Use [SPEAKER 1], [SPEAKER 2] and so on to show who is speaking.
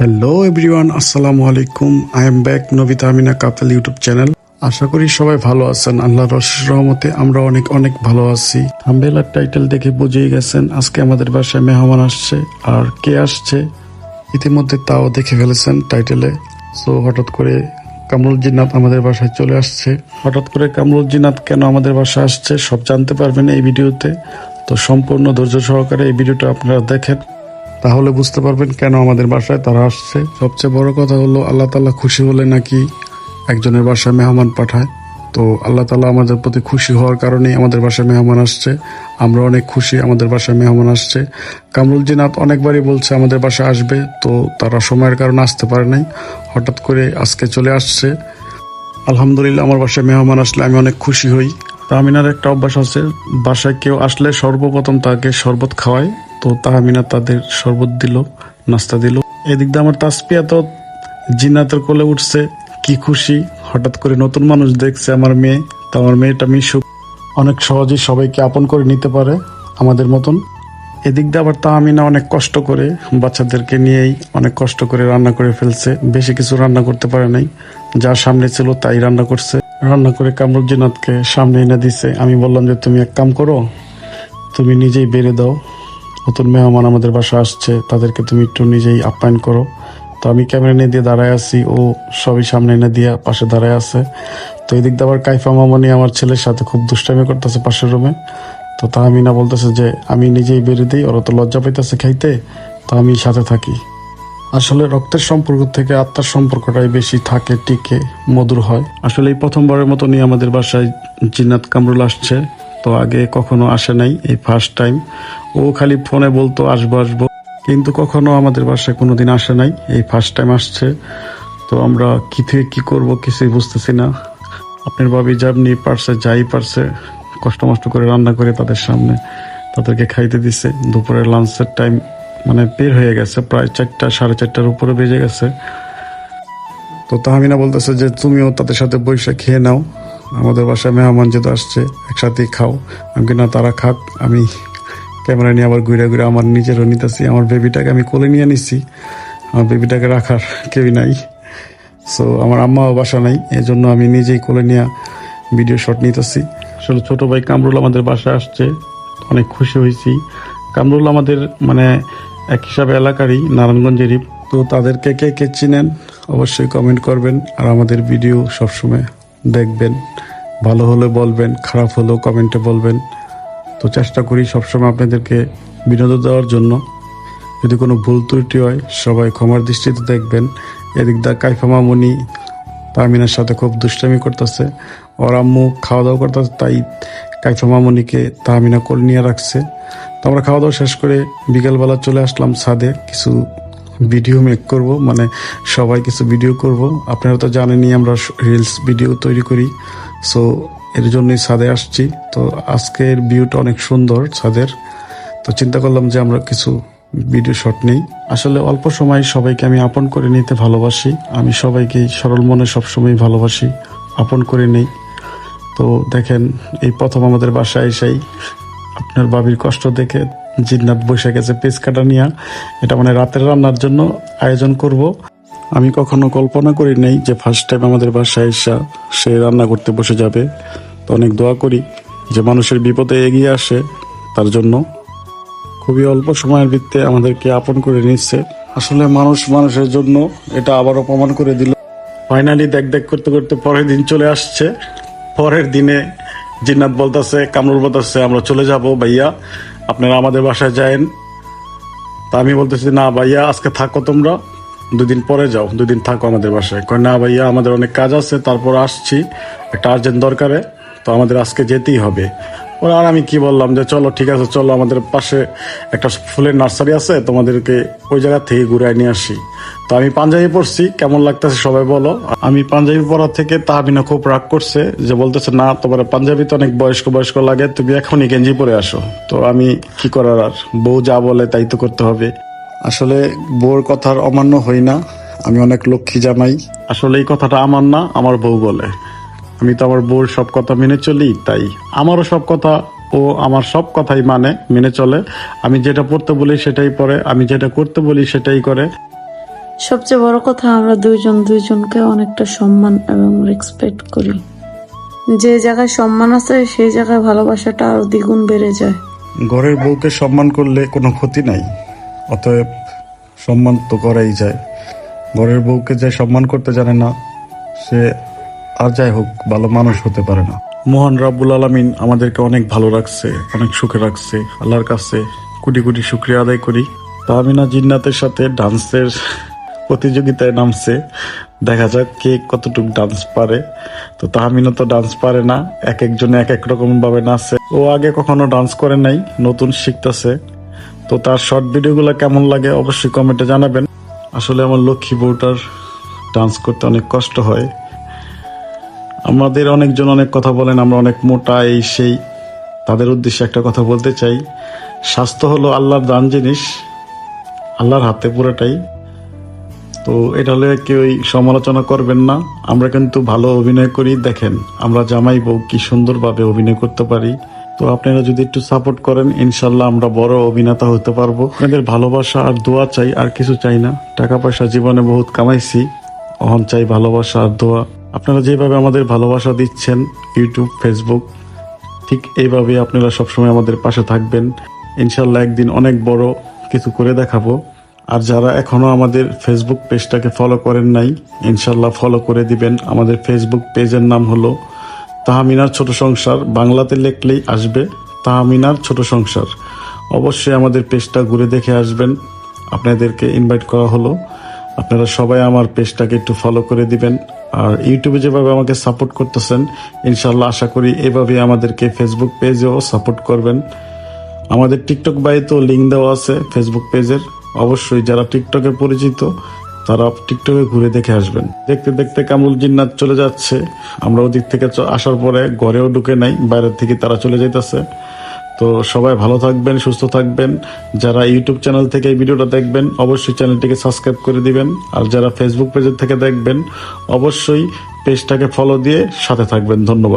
[SPEAKER 1] Hello everyone আসসালামু আলাইকুম I am back Nabita Amina couple YouTube channel আশা করি সবাই ভালো আছেন। আল্লাহর রশিস রহমতে আমরা অনেক অনেক ভালো আছি। থাম্বেলার টাইটেল দেখে বুঝেই গেছেন, আজকে আমাদের বাসায় মেহমান আসছে আর কে আসছে। ইতিমধ্যে তাও দেখে ফেলেছেন টাইটেলে সো হঠাৎ করে কামরুল জিন্নাত আমাদের বাসায় চলে আসছে। হঠাৎ করে কামরুল জিন্নাত কেন আমাদের বাসায় আসছে, সব জানতে পারবেন এই ভিডিওতে। তো, সম্পূর্ণ ধৈর্য সহকারে এই ভিডিওটা আপনারা দেখেন। তাহলে বুঝতে পারবেন কেন আমাদের বাসায় তারা আসছে। সবচেয়ে বড় কথা হলো, আল্লাহ তালা খুশি হলে নাকি একজনের বাসায় মেহমান পাঠায়। তো আল্লাহ তালা আমাদের প্রতি খুশি হওয়ার কারণেই আমাদের বাসায় মেহমান আসছে। আমরা অনেক খুশি আমাদের বাসায় মেহমান আসছে। কামরুল জিনাত অনেকবারই বলছে, আমাদের বাসায় আসবে। তো তারা সময়ের কারণে আসতে পারে নাই। হঠাৎ করে আজকে চলে আসছে। আলহামদুলিল্লাহ, আমার বাসায় মেহমান আসলে আমি অনেক খুশি হই। তাহমিনার একটা অভ্যাস আছে, বাসায় কেউ আসলে সর্বপ্রথম তাকে শরবত খাওয়ায়। তো তাহমিনা তাদের শরবত দিল, নাস্তা দিল। এদিক দিয়ে আমার তাসপিয়া তো জিন্নাতের কোলে উঠছে, কি খুশি। হঠাৎ করে নতুন মানুষ দেখছে আমার মেয়ে, তো আমার মেয়েটা মিশুক অনেক সহজেই সবাইকে আপন করে নিতে পারে আমাদের মতন। এদিক দিয়ে আবার তাহমিনা অনেক কষ্ট করে বাচ্চাদেরকে নিয়েই অনেক কষ্ট করে রান্না করে ফেলছে। বেশি কিছু রান্না করতে পারে নাই। যা সামনে ছিল তাই রান্না করছে। রান্না করে কামরুল জিনাতকে সামনে এনে দিছে। আমি বললাম যে, তুমি এক কাম করো, তুমি নিজেই বেড়ে দাও। নতুন মেহমান আমাদের বাসা আসছে, তাদেরকে তুমি একটু নিজেই আপ্যায়ন করো। তো আমি ক্যামেরা নিয়ে দিয়ে দাঁড়ায় আছি, ও সবই সামনে এনে দিয়ে পাশে দাঁড়ায় আছে। তো এদিক দিয়ে আবার কাইফা মামনি আমার ছেলের সাথে খুব দুষ্টামি করতেছে পাশের রুমে। তো তাহমিনা বলতেছে যে, আমি নিজেই বেড়ে দিই, ওরা তো লজ্জা পাইতেছে খাইতে, তো আমি সাথে থাকি। আসলে রক্তের সম্পর্ক থেকে আত্মার সম্পর্কটাই বেশি থাকে, টিকে, মধুর হয়। আসলে এই প্রথমবারের মতনই আমাদের বাসায় জিন্নাত কামরুল আসছে। তো আগে কখনো আসে নাই এই ফার্স্ট টাইম ও খালি ফোনে বলতো, আসব আসব। কিন্তু কখনো আমাদের বাসায় কোনোদিন আসে নাই। এই ফার্স্ট টাইম আসছে। তো আমরা কি থেকে কি করব কিছুই বুঝতেছি না। আপনার ভাবি যেমনি পারছে, যাই পারছে, কষ্ট মষ্ট করে রান্না করে তাদের সামনে তাদেরকে খাইতে দিছে। দুপুরের লাঞ্চের টাইম মানে বের হয়ে গেছে, প্রায় চারটা, সাড়ে চারটার উপরে বেজে গেছে। তো তাহমিনা বলতেছে যে, তুমিও তাদের সাথে বৈশাখ খেয়ে নাও। আমাদের বাসায় মেহমান যেহেতু আসছে, একসাথেই খাও। আমি না, তারা খাক, আমি ক্যামেরা নিয়ে আবার ঘুরে ঘুরে আমার নিজেরও নিতেছি, আমার বেবিটাকে আমি কোলে নিয়ে নিচ্ছি আমার বেবিটাকে রাখার কেউই নাই। সো আমার আম্মাও বাসা নাই এই জন্য আমি নিজেই কোলে নিয়ে ভিডিও শট নিতেছি। আসলে ছোট ভাই কামরুল আমাদের বাসায় আসছে, অনেক খুশি হয়েছি। কামরুল আমাদের মানে এক হিসাবে এলাকারই, নারায়ণগঞ্জেরই। তো তাদেরকে কে কে চিনেন, অবশ্যই কমেন্ট করবেন, আর আমাদের ভিডিও সবসময় দেখবেন, ভালো হলে বলবেন, খারাপ হলেও কমেন্টে বলবেন। তো চেষ্টা করি সবসময় আপনাদেরকে বিনোদন দেওয়ার জন্য। যদি কোনো ভুল ত্রুটি হয়, সবাই ক্ষমার দৃষ্টিতে দেখবেন। এদিক দা কাইফা মামুনি তামিনার সাথে খুব দুষ্টামি করতেছে। ওর আম্মু খাওয়া দাওয়া করতেছে, তাই কাইফা মামুনিকে তামিনা করে নিয়ে রাখছে। তো আমরা খাওয়া দাওয়া শেষ করে বিকেলবেলা চলে আসলাম ছাদে কিছু ভিডিও মেক করব মানে সবাই কিছু ভিডিও করব। আপনারা তো জানেনই আমরা রিলস ভিডিও তৈরি করি। সো এর জন্যই ছাদে আসছি। তো আজকের ভিউটা অনেক সুন্দর ছাদের। তো চিন্তা করলাম যে আমরা কিছু ভিডিও শট নেই। আসলে অল্প সময় সবাইকে আমি আপন করে নিতে ভালোবাসি। আমি সবাইকে সরল মনে সবসময় ভালোবাসি, আপন করে নেই। তো দেখেন, এই প্রথম আমাদের বাসায় এসেই আপনার বাবির কষ্ট দেখে জিন্নাত বসে গেছে পেস কাটা নিয়ে। এটা মানে রাতের রান্নার জন্য আয়োজন করব। আমি কখনো কল্পনা করি নেই যে ফার্স্ট টাইম আমাদের বাসায় এসা সে রান্না করতে বসে যাবে। তো অনেক দোয়া করি যে মানুষের বিপদে এগিয়ে আসে তার জন্য। খুবই অল্প সময়ের ভিত্তে আমাদেরকে আপন করে নিচ্ছে। আসলে মানুষ মানুষের জন্য এটা আবারও প্রমাণ করে দিল। ফাইনালি দেখ দেখ করতে করতে পরের দিন চলে আসছে। পরের দিনে জিন্নাত বলতেছে, কামরুল বলতেছে, আমরা চলে যাব ভাইয়া। আপনারা আমাদের বাসায় যায়েন। তা আমি বলতেছি, না ভাইয়া, আজকে থাকো তোমরা। দুদিন পরে যাও, দুদিন থাকো আমাদের বাসায়। কয়, না ভাইয়া, আমাদের অনেক কাজ আছে, তারপর আসছি। একটা আর্জেন্ট দরকারে, তো আমাদের আজকে যেতেই হবে। ওরা আর আমি কি বললাম যে, চলো, ঠিক আছে, চলো, আমাদের পাশে একটা ফুলের নার্সারি আছে, তোমাদেরকে ওই জায়গা থেকে ঘুরে নিয়ে আসি। তো আমি পাঞ্জাবি পরছি, কেমন লাগতেছে সবাই বলো। আমি পাঞ্জাবি পরা থেকে তাহাবিনা খুব রাগ করছে যে, বলতেছে, না, তোমার পাঞ্জাবি তো অনেক বয়স্ক বয়স্ক লাগে, তুমি এখনই গেঞ্জি পরে আসো। তো আমি কি করার আর? বউ যা বলে, তাই তো করতে হবে। আসলে বউর কথার অমান্য হই না। আমি অনেক লক্ষ্মী জামাই। আসলে এই কথাটা আমার না, আমার বউ বলে। আমি তো আমার বউর সব কথা মেনে চলি তাই আমারও সব কথা ও আমার সব কথাই মানে মেনে চলে। আমি যেটা পড়তে বলি সেটাই পড়ে আমি যেটা করতে বলি সেটাই করে।
[SPEAKER 2] সবচেয়ে বড় কথা আমরা দুইজন দুইজনকে অনেকটা সম্মান এবং রেসপেক্ট করি। যে জায়গায় সম্মান আছে সেই জায়গায় ভালোবাসাটা আরও দ্বিগুণ বেড়ে যায়।
[SPEAKER 1] ঘরের বউকে সম্মান করলে কোনো ক্ষতি নাই অতএব সম্মান তো করাই যায়। ঘরের বউকে যে সম্মান করতে জানে না সে আর যাই হোক, ভালো মানুষ হতে পারে না। মোহন রাব্বুল আলমিন আমাদেরকে অনেক ভালো রাখছে, অনেক সুখে রাখছে, আল্লাহর কাছে কোটি কোটি শুক্রিয়া আদায় করি। তাহমিনা জিন্নাতের সাথে ডান্সের প্রতিযোগিতায় নামছে। দেখা যাক কে কতটুকু ডান্স পারে। তো তাহমিনা তো ডান্স পারে না, এক একজনে এক এক রকম ভাবে নাচে। ও আগে কখনো ডান্স করে নাই, নতুন শিখতেছে। তো তার শর্ট ভিডিওগুলো কেমন লাগে অবশ্যই কমেন্টে জানাবেন। আসলে আমার লক্ষ্মী বউটার ডান্স করতে অনেক কষ্ট হয়। আমাদের অনেকজন অনেক কথা বলেন, আমরা অনেক মোটা, এই সেই। তাদের উদ্দেশ্যে একটা কথা বলতে চাই। স্বাস্থ্য হলো আল্লাহর দান জিনিস, আল্লাহর হাতে পুরোটাই। তো এটা হলে কেউই সমালোচনা করবেন না। আমরা কিন্তু ভালো অভিনয় করি, দেখেন, আমরা জামাই বউ, কি সুন্দরভাবে অভিনয় করতে পারি। তো আপনারা যদি একটু সাপোর্ট করেন ইনশাল্লাহ আমরা বড় অভিনেতা হতে পারব। আপনাদের ভালোবাসা আর দোয়া চাই, আর কিছু চাই না। টাকা পয়সা জীবনে বহুত কামাইছি, অহন চাই ভালোবাসা আর দোয়া। আপনারা যেভাবে আমাদের ভালোবাসা দিচ্ছেন ইউটিউব ফেসবুক ঠিক এইভাবে আপনারা সবসময় আমাদের পাশে থাকবেন। ইনশাল্লাহ একদিন অনেক বড় কিছু করে দেখাবো। আর যারা এখনও আমাদের ফেসবুক পেজটাকে ফলো করেন নাই ইনশাল্লাহ ফলো করে দিবেন। আমাদের ফেসবুক পেজের নাম হলো তাহামিনার ছোট সংসার। বাংলাতে লিখলেই আসবে, তাহামিনার ছোট সংসার। অবশ্যই আমাদের পেজটা ঘুরে দেখে আসবেন। আপনাদেরকে ইনভাইট করা হলো। আপনারা সবাই আমার পেজটাকে একটু ফলো করে দিবেন। আর ইউটিউবে যেভাবে আমাকে সাপোর্ট করতেছেন ইনশাল্লাহ আশা করি এভাবে আমাদেরকে ফেসবুক পেজেও সাপোর্ট করবেন। আমাদের টিকটক তো লিঙ্ক দেওয়া আছে ফেসবুক পেজের অবশ্যই যারা টিকটকে পরিচিত, তারা টিকটকে ঘুরে দেখে আসবেন। দেখতে দেখতে কামুল জিন্নাত চলে যাচ্ছে। আমরা ওদিক থেকে আসার পরে ঘরেও ঢুকে নাই বাইরের থেকে তারা চলে যাইতেছে। তো সবাই ভালো থাকবেন, সুস্থ থাকবেন। যারা ইউটিউব চ্যানেল থেকে এই ভিডিওটা দেখবেন, অবশ্যই চ্যানেলটিকে সাবস্ক্রাইব করে দিবেন। আর যারা ফেসবুক পেজের থেকে দেখবেন, অবশ্যই পেজটাকে ফলো দিয়ে সাথে থাকবেন। ধন্যবাদ।